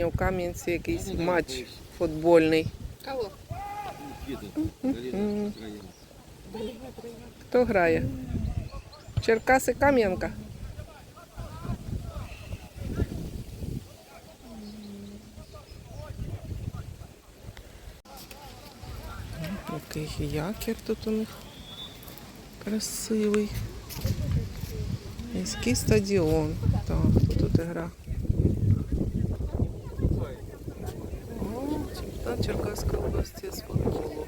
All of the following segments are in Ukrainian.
сьогодні у Кам'янці якийсь матч футбольний. Кого? Хто грає? Черкаси Кам'янка. Який якір тут у них красивий. Міський стадіон. Так, тут гра? О, чемпіонат Черкаської області футболу.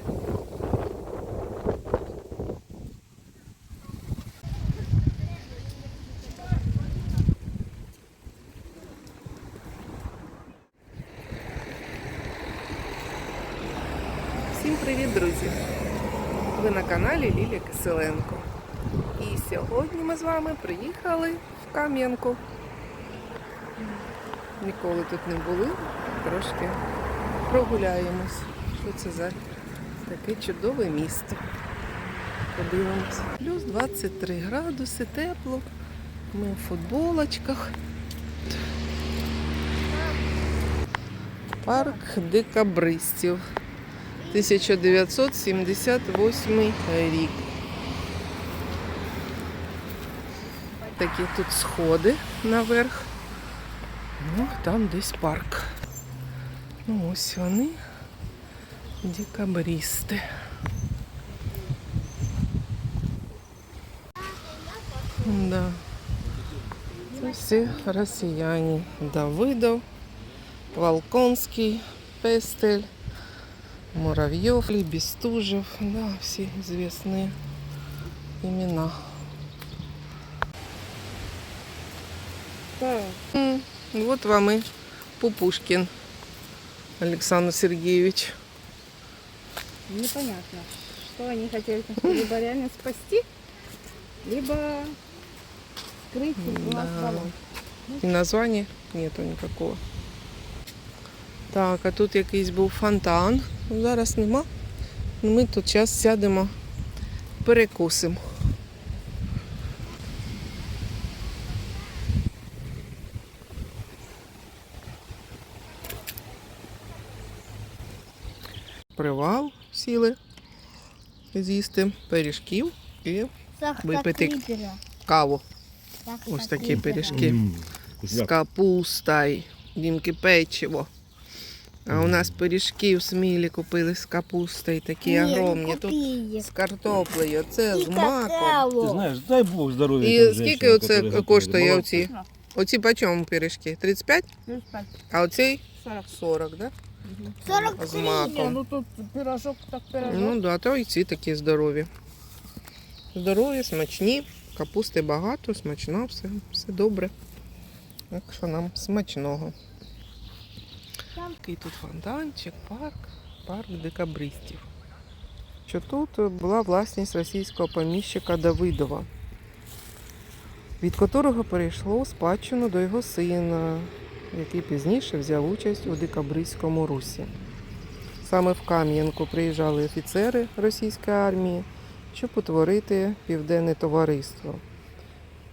Всім привіт, друзі! Ви на каналі Лілія Киселенко. І сьогодні ми з вами приїхали в Кам'янку. Ніколи тут не були, трошки прогуляємось. Що це за таке чудове місто? Подивимось. Плюс 23 градуси, тепло. Ми в футболочках. Парк декабристів. 1978 рік. Такі тут сходи наверх. Ну, там десь парк. Ну, ось вони. Декабристи. Да. Це всі росіяни. Давидов, Волконський, Пестель. Муравьев, Бестужев, да, все известные имена. М, Вот вам и Пупушкин Александр Сергеевич. Непонятно, что они хотели либо реально спасти, либо скрыть Да. І названня нету никакого. Так, а тут якийсь був фонтан. Зараз нема. Ну, Ми тут зараз сядемо, перекусимо. Привал сіли з'їсти пиріжків і Випити каву. Ось такі пиріжки. з капустою, дімки печиво. А у нас пиріжки в смілі купили з капустою, такі огромні. Тут з картоплею, це з маком. Ти знаєш, дай Бог здоров'я. І скільки оце коштує оці? Оці по чому пиріжки? 35? Плюс пять. А оцей 40. 40, да? З 43. Не, маком. ну тут пирожок так пирожок. Ну да, то і ці такі здорові. Здорові, смачні, капусти багато, смачно, все, все добре. Так що нам смачного. Такий тут фонтанчик, парк, парк декабристів. Що тут була власність російського поміщика Давидова, від котрого перейшло спадщину до його сина, який пізніше взяв участь у декабристському русі. Саме в Кам'янку приїжджали офіцери російської армії, щоб утворити південне товариство.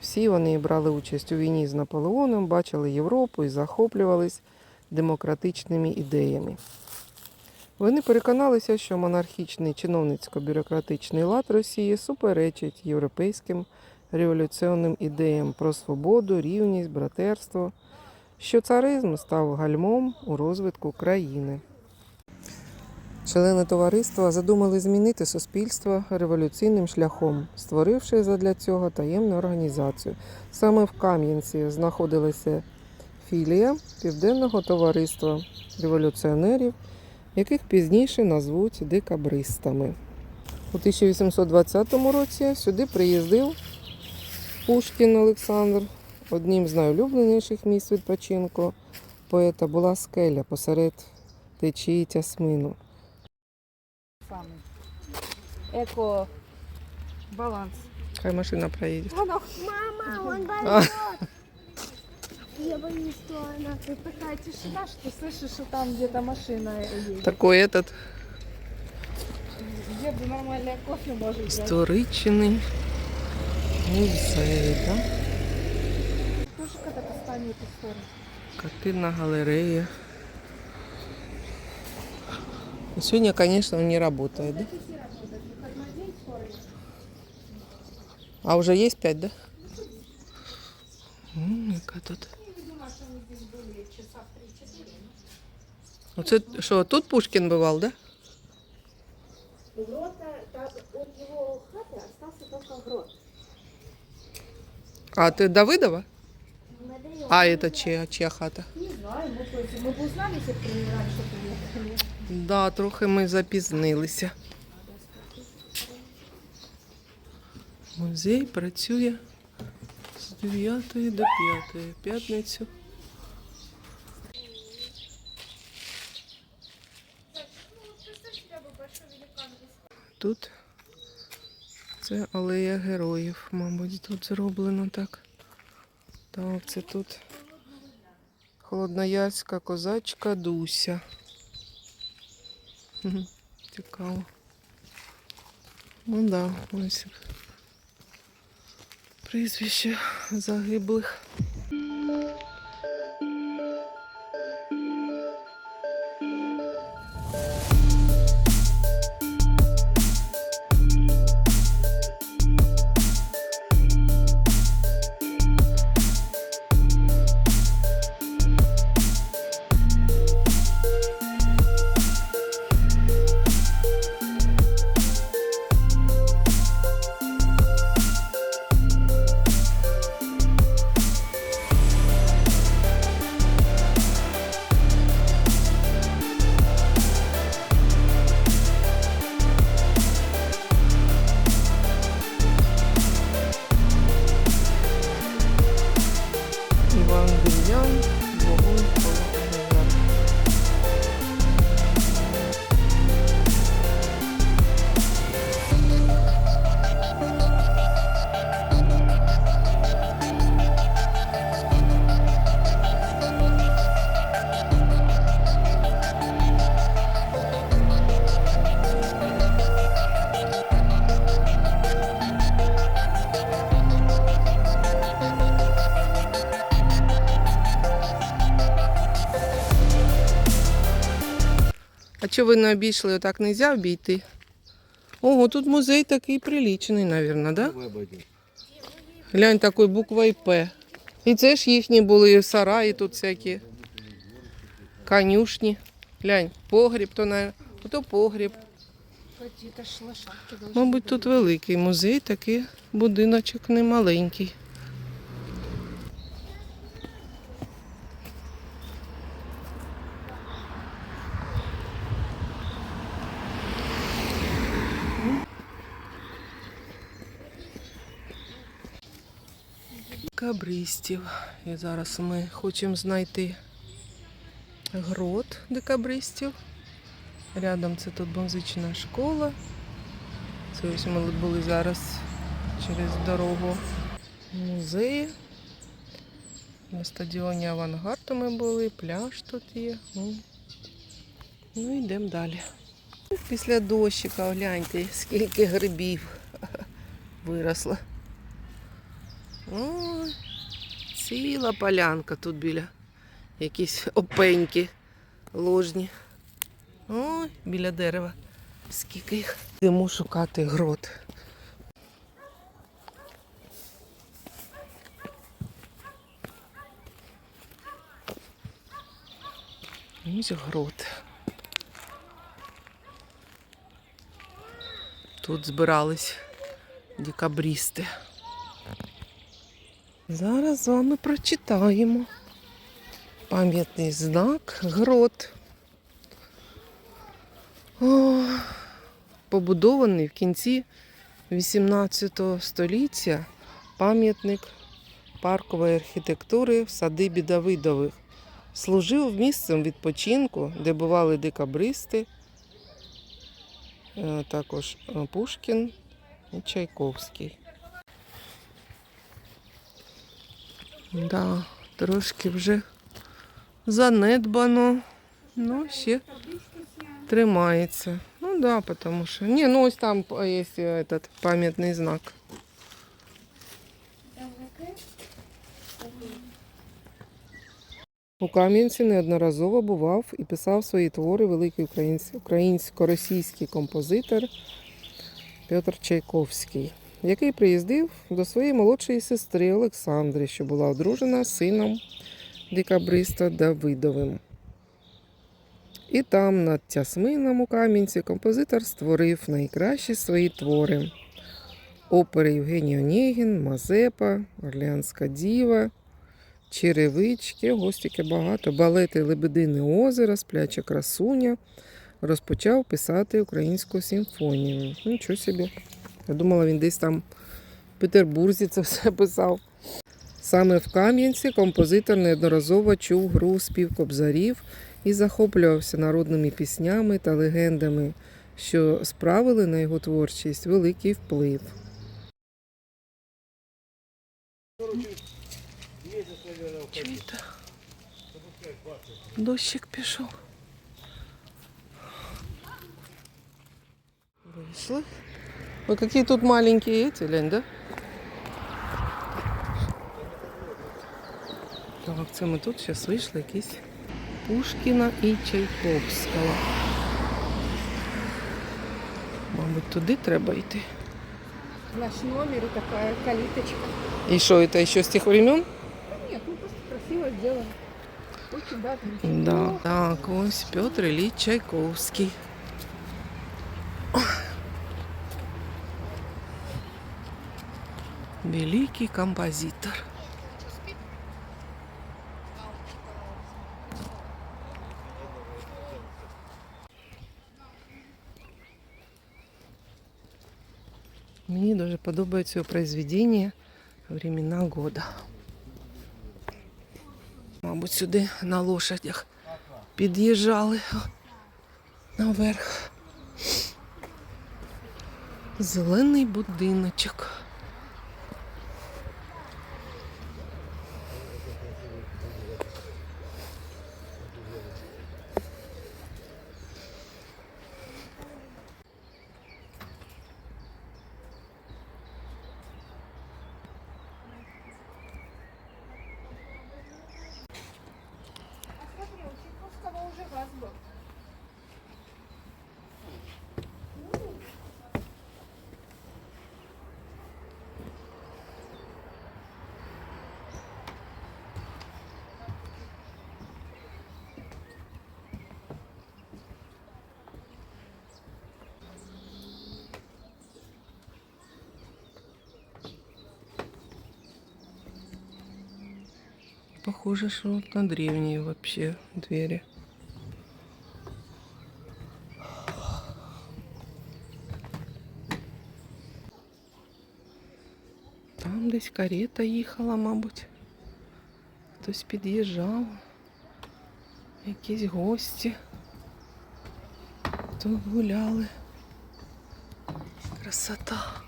Всі вони брали участь у війні з Наполеоном, бачили Європу і захоплювались демократичними ідеями. Вони переконалися, що монархічний чиновницько-бюрократичний лад Росії суперечить європейським революційним ідеям про свободу, рівність, братерство, що царизм став гальмом у розвитку країни. Члени товариства задумали змінити суспільство революційним шляхом, створивши задля цього таємну організацію. Саме в Кам'янці знаходилася філія Південного товариства революціонерів, яких пізніше назвуть декабристами. У 1820 році сюди приїздив Пушкін Олександр. Одним з найулюбленіших місць відпочинку поета була скеля посеред течії Тясмину. Самый. Эко баланс. Хай машина проїде. Оно Мама, он А. болит. Я боюсь, что она... тут такая тишина, что слышишь, что там где-то машина едет. Такой этот Где бы нормальное кофе может взять. історичний музей, да? Тоже когда-то станет эту сторону. картинна галерея. Сегодня, конечно, он не работает, да? А уже есть пять, да? М, яка тут. Оце що, тут Пушкін бував, да? Грота, та, от его хаты остался только грот. А ти Давидова? Надоело. А это чия, чия хата? Не знаю, мы, бы- мы бы узнали, если бы раньше приехали. Да, трохи ми запізнилися. Музей працює з 9 до 5. П'ятницю. Тут це алея героїв, мабуть, тут зроблено так. Так, це тут Холодноярська козачка Дуся. Цікаво. Ну да, ось прізвище загиблих. А ви не обійшли? Отак не можна обійти? Ого, тут музей такий приличний, мабуть, да? Глянь, такий буквою П. І це ж їхні були сараї тут всякі. Конюшні. Глянь, погріб, то на ото погріб. Мабуть, тут великий музей, такий будиночок не Декабристів. І зараз ми хочемо знайти грот декабристів. Рядом це тут музична школа. Це ось ми були зараз через дорогу музеї. На стадіоні Авангарду ми були, пляж тут є. Ну, ну йдемо далі. Після дощика гляньте, скільки грибів виросло. Ой, ціла полянка тут біля якісь опеньки ложні. Ой, біля дерева. Скільки їх. Йдемо шукати грот. Ось грот. Тут збирались декабристи. Зараз з вами прочитаємо. Пам'ятний знак грот. О, побудований в кінці 18 століття пам'ятник паркової архітектури в садибі Давидових. Служив місцем відпочинку, де бували декабристи, е, також Пушкін і Чайковський. Да, трошки вже занедбано, ну ще тримається. Ну да, потому що. Ні, ну ось там є этот пам'ятний знак. У Кам'янці неодноразово бував і писав свої твори великий українсько-російський композитор Петр Чайковський, який приїздив до своєї молодшої сестри Олександри, що була одружена сином декабриста Давидовим. І там, над Тясмином у Кам'янці, композитор створив найкращі свої твори. Опери Євгеній Онєгін, Мазепа, Орлеанська діва, Черевички, ого, стільки багато, балети Лебедине озеро, Спляча красуня. Розпочав писати українську симфонію. Нічого собі. Я думала, він десь там в Петербурзі це все писав. Саме в Кам'янці композитор неодноразово чув гру спів кобзарів і захоплювався народними піснями та легендами, що справили на його творчість великий вплив. Чуєте? Дощик пішов. Вийшли. Ой, какие тут маленькие эти, Лень, да? Так, це ми тут зараз вийшли якісь Пушкіна і Чайковського. Мабуть, туди треба йти. Наш номер и такая калиточка. І що, це ще з тих времен? Нет, ну просто красиво сделано. Очень даже Да. Так, ось Петр Ілліч Чайковський. Великий композитор. Мені дуже подобається його произведення «Времена года». Мабуть, сюди на лошадях під'їжджали наверх. Зелений будиночок. Похоже, что на древние вообще двери. Там десь карета їхала, мабуть. Хтось під'їжджав. Якісь гості. Тут гуляли. Красота.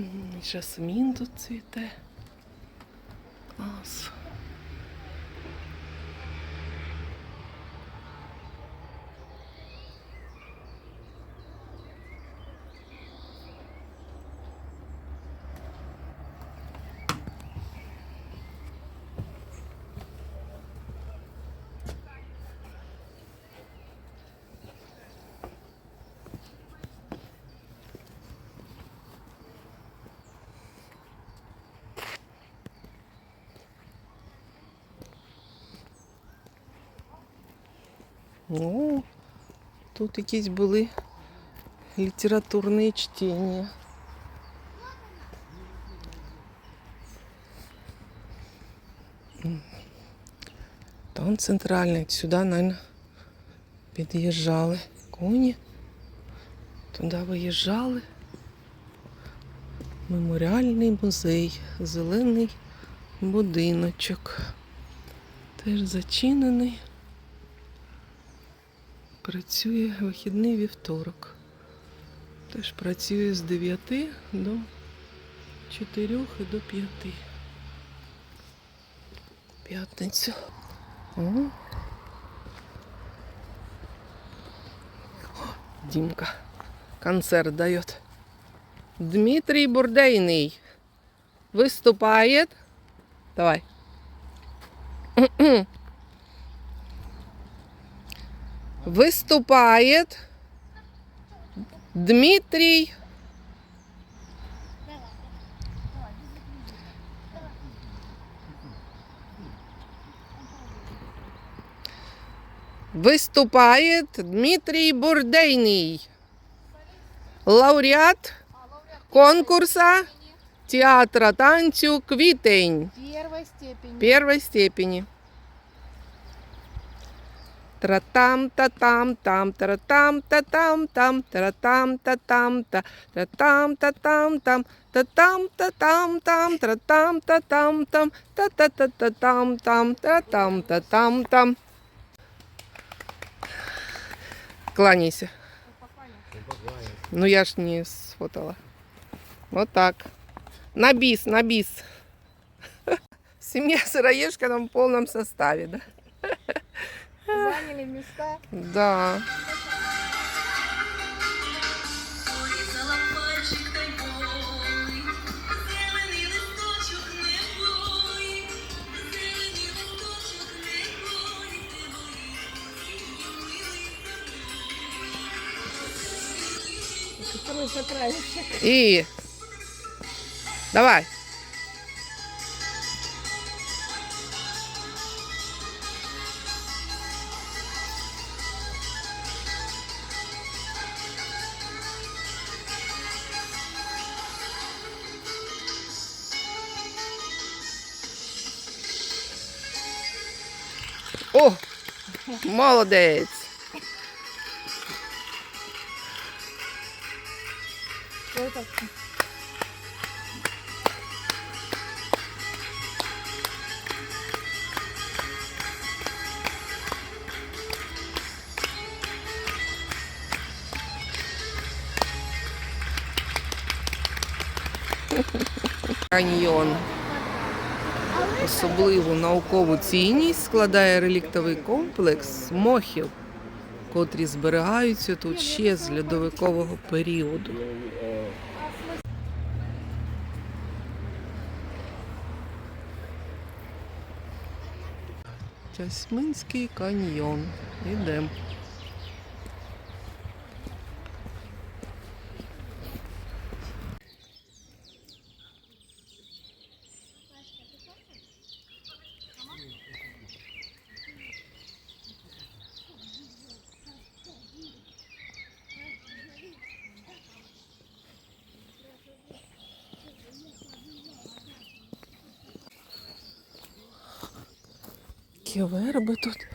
М, і Жасмін тут цвіте. Клас. Ну, тут якісь були літературні чтення. Там центральний, сюди, мабуть, під'їжджали коні. Туди виїжджали. Меморіальний музей, зелений будиночок. Теж зачинений. Працює вихідний вівторок. Теж працює з 9 до 4 і до 5. П'ятницю. О. Дімка концерт дает. Дмитрий Бурдейный выступает. Давай. Выступает Дмитрий Выступает Дмитрий Бурдейный, лауреат конкурса театра танцю «Квітень» Первой степени. первой степени. Тратам та там там тратам та там там тратам та там та тратам та там там татам та там там тратам та там там та та та та там там тратам та там там Кланяйся. Ну я ж не сфотала. Вот так. На бис, на бис. Семья Сыроежка в полном составе, да? заранили места. Да. И давай. О, молодець. Каньйон. Особливу наукову цінність складає реліктовий комплекс мохів, котрі зберігаються тут ще з льодовикового періоду. Тясминський каньйон. Ідемо. Які верби тут.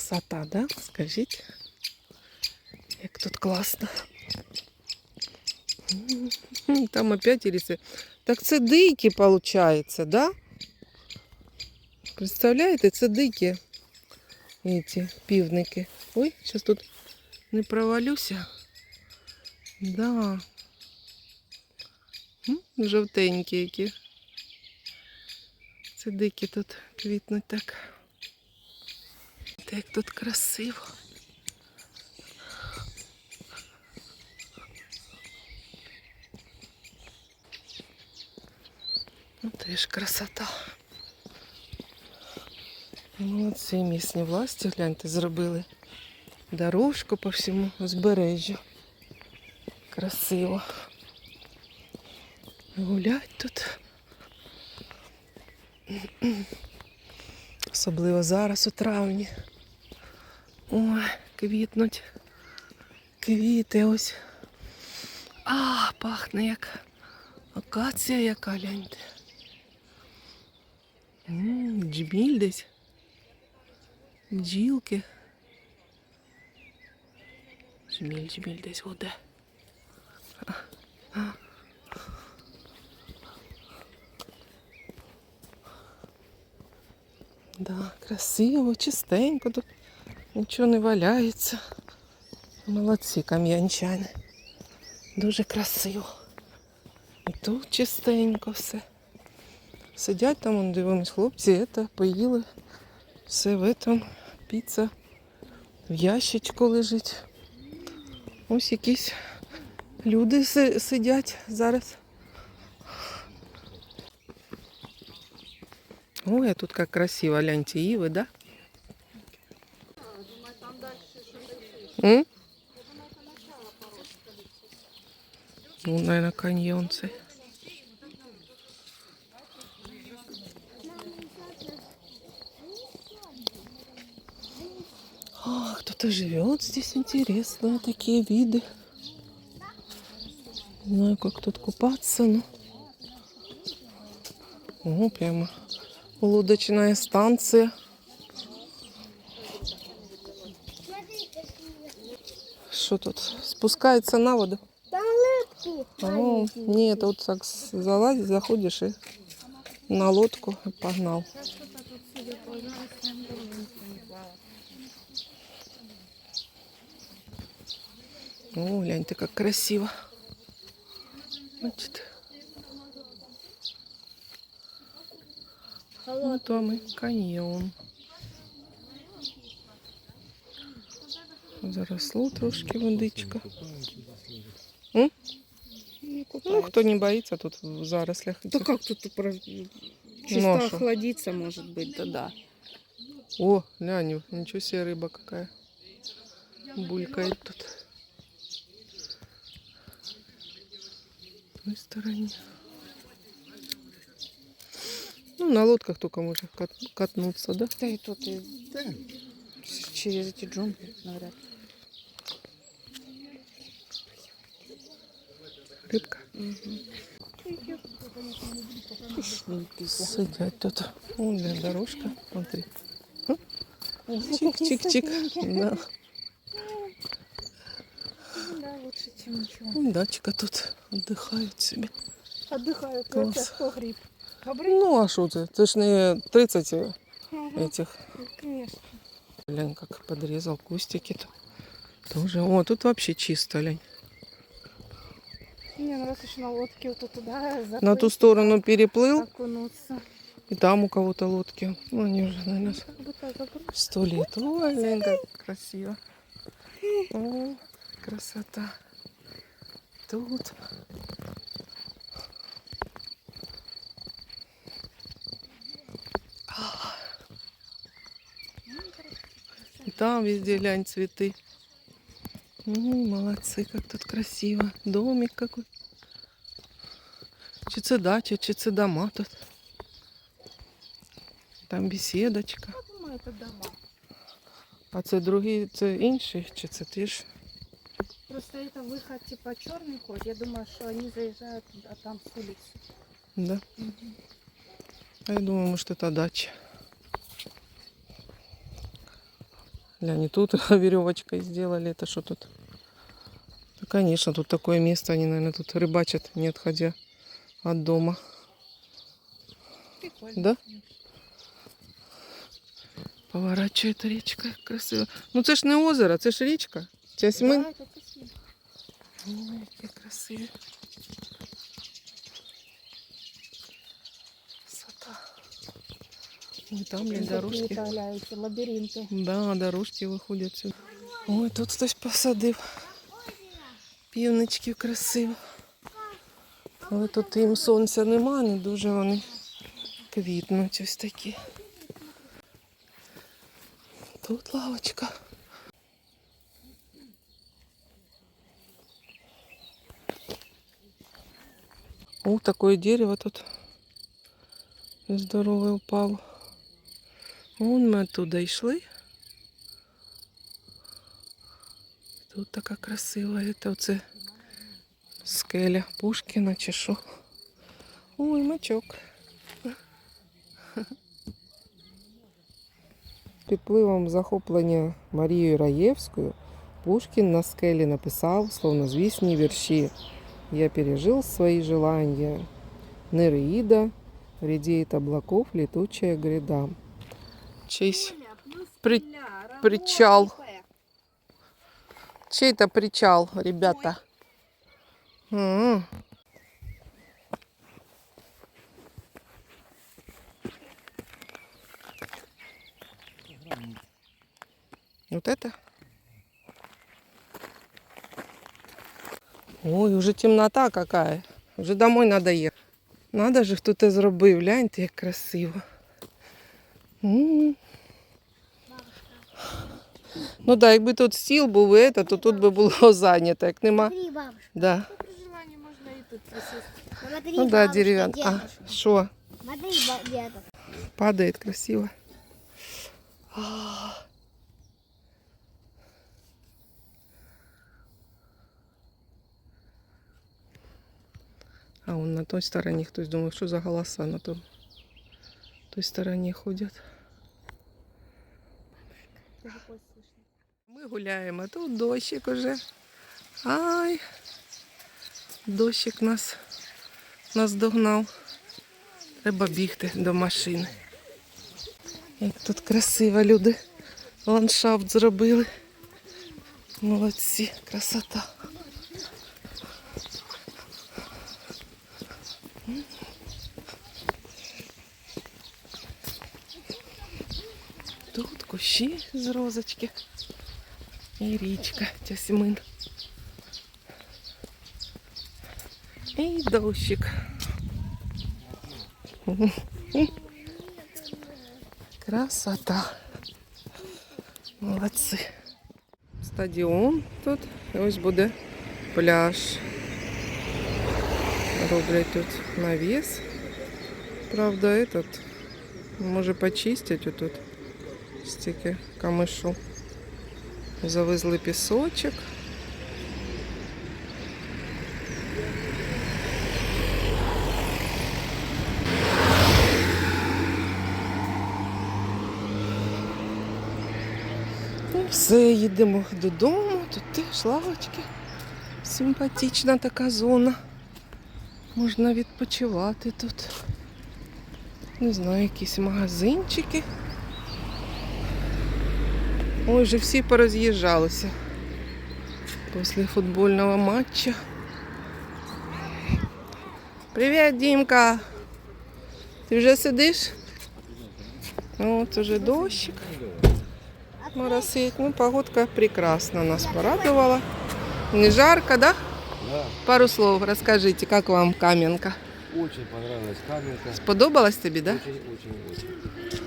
Красота, да? Скажіть. Як тут класно. М, Там опять риси. Так це дикі, виходить, да? Представляєте, це дикі эти півники. Ой, зараз тут не провалюся. Да. М, Жовтенькі які. Це дикі тут квітнуть так. Та як тут красиво. Ну, теж красота. Молодці місні власті, гляньте, зробили дорожку по всьому узбережжю. Красиво. Гулять тут. Особливо зараз у травні. Ой, квітнуть. Квіти ось. А, пахне як акація яка гляньте. Джміль десь. Бджілки. Джміль, джміль десь воде. Да, красиво, чистенько тут. Нічого не валяється. Молодці кам'янчани. Дуже красиво. І тут чистенько все. Сидять там, дивимось, хлопці, це, поїли. Все в этом. Піца в ящичку лежить. Ось якісь люди сидять зараз. Ой, а тут как красиво, гляньте, ивы, да? М? Ну, наверное, каньонцы. А, кто-то живет здесь, интересно, такие виды. Не знаю, как тут купаться, но... О, прямо лодочная станция. Что тут? Спускается на воду? Там липки. О, нет, тут так с- залазишь, заходишь и на лодку и погнал. Что-то тут, судя по зарослям, давно никто не плавал. О, глянь ты, как красиво. Значит, ну там и каньон. Заросло трошки водичка. М? Ну, кто не боится, тут в зарослях. Да этих. как тут про- Ну, чисто а шо? охладиться, может быть, да да. О, глянь, ничего себе рыба какая. Булькает тут. С той стороне. Ну, на лодках только можно кат- катнуться, да? Да и тут и через эти джунгли, навряд ли. Пищненький. Сидять тут. Для дорожка. Смотри. Чик-чик-чик. Да. Да, лучше, чем ничего. Дачка тут отдыхают себе. Отдыхают, Класс. кто гриб? Бобры? Ну, а що це? Це ж не 30 Ага, этих. конечно. Глянь, как подрезал кустики-то. Тоже. О, тут вообще чисто, глянь. Ну раз еще на лодке вот туда На заплыть, ту сторону переплыл, окунуться. и там у кого-то лодки. Ну, они уже, наверное, забрать. сто лет. Ой, как красиво. О, красота. Тут. А. И там везде, глянь, цветы. Ну, молодцы, как тут красиво. Домик какой. Чи це дача, чи це дома тут. Там беседочка. Я думаю, это дома. А це другі, це інші, чи це ті ж? Просто это выход типа черный ход. Я думаю, что они заезжают, а там с улицы. Да. А я думаю, может, это дача. Глянь, и тут веревочкой сделали. Это что тут? Да, конечно, тут такое место. Они, наверное, тут рыбачат, не отходя от дома. Прикольно. Да? Поворачивает речка. Красиво. Ну це ж не озеро, це ж річка. Тясьмин. Да, это красиво. Ой, які красиві. Красота. Ой, там, блин, дорожки. Какие-то, гля, эти лабиринты. Да, дорожки виходять сюди. Ой, тут хтось посадив. Півничків красиво. Але тут їм сонця нема, не дуже вони квітнуть ось такі. Тут лавочка. О, такое дерево тут здорове упало. Вон ми оттуда йшли. Тут така красива. Це оце скеля Пушкіна чи що. Ой, мачок. під впливом захоплення Марією Раєвською Пушкін на скелі написав словнозвісні вірші «Я пережил свои желания, Нереида, редеет облаков летучая гряда». Чийсь При- причал. Чей-то причал, ребята. М. Вот это? Ой, уже темнота какая. Уже домой надо ехать. Надо же, хто це зробив. Гляньте, як красиво. М. Ну так, якби тут стіл був, і це, то тут би було зайнято. Як нема. Да. Тут. Смотри, Ну да, бабушка, дерев'ян. А, що? Смотри. Падает красиво. А. А он на той стороне, хтось думав, що за голоса на том той стороне ходять. Ми гуляємо, а тут дощик уже. Ай, дощик нас нас догнав. Треба бігти до машини. Як тут красиво люди ландшафт зробили. Молодці, красота. Тут кущі з розочки. І річка Тясьмин. І дощик. Красота. Молодці. Стадіон тут. І ось буде пляж. Роблять тут навіс. Правда, этот може почистять отут. Стільки камишу. Завезли пісочок. все, їдемо додому. Тут теж лавочки. Симпатична така зона. Можна відпочивати тут. Не знаю, якісь магазинчики. Ой, вже всі пороз'їжджалися після футбольного матча. Привіт, Дімка! Ти вже сидиш? От уже дощик. Моросит. Ну, погодка прекрасно нас порадовала. Не жарко, да? Да, Пару слов расскажите, как вам Каменка? очень понравилась каменка. Сподобалась тебе, да? Очень, очень, очень.